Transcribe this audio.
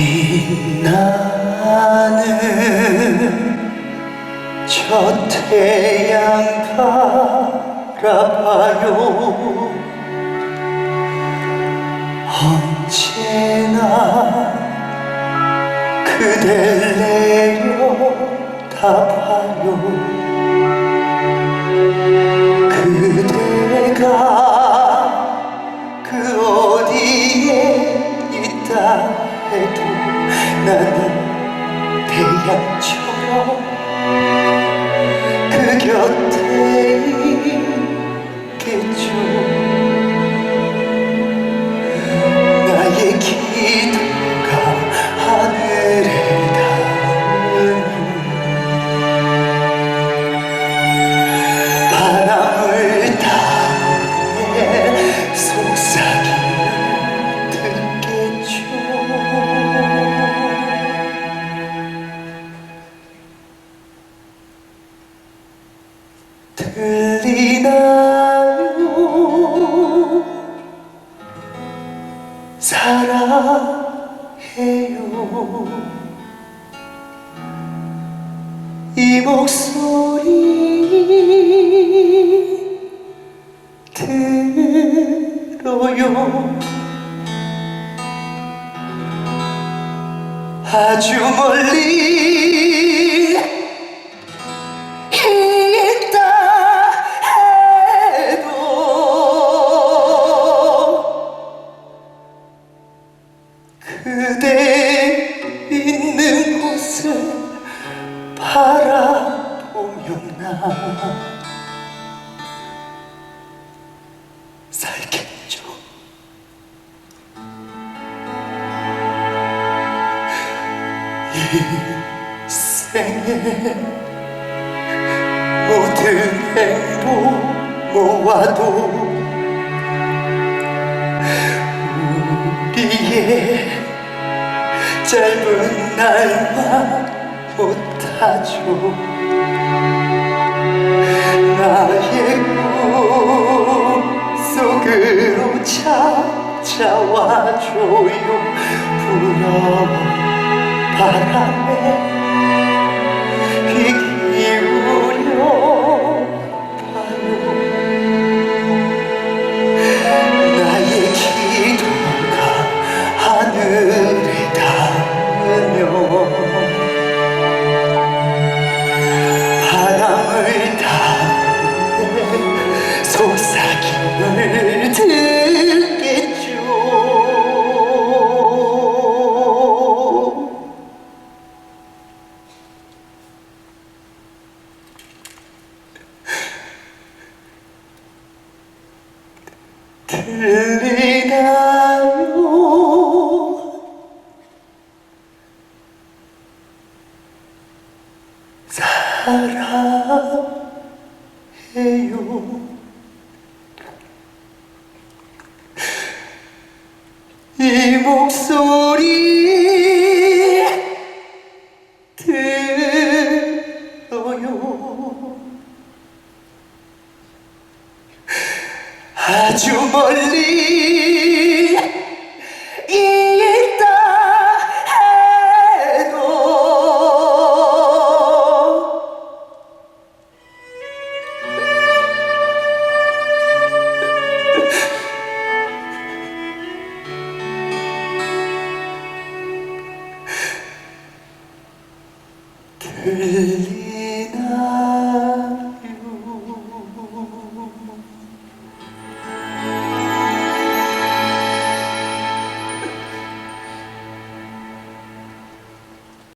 빛나는 저 태양 바라봐요. 언제나 그댈 내려다봐요. 그대가 태양처럼 그 곁에 있겠죠 이 목소리 들어요. 아주 멀리 있다 해도 그대 있는 곳을 바 라보면 나 살겠죠. 인생의 모든 행복 모아도 우리의 짧은 날만 못하죠 나의 꿈 속으로 찾아와줘요. 부러워 바람에 들리나요? 사랑해요. 이 목소리 아주 멀리 있다 해도. 들리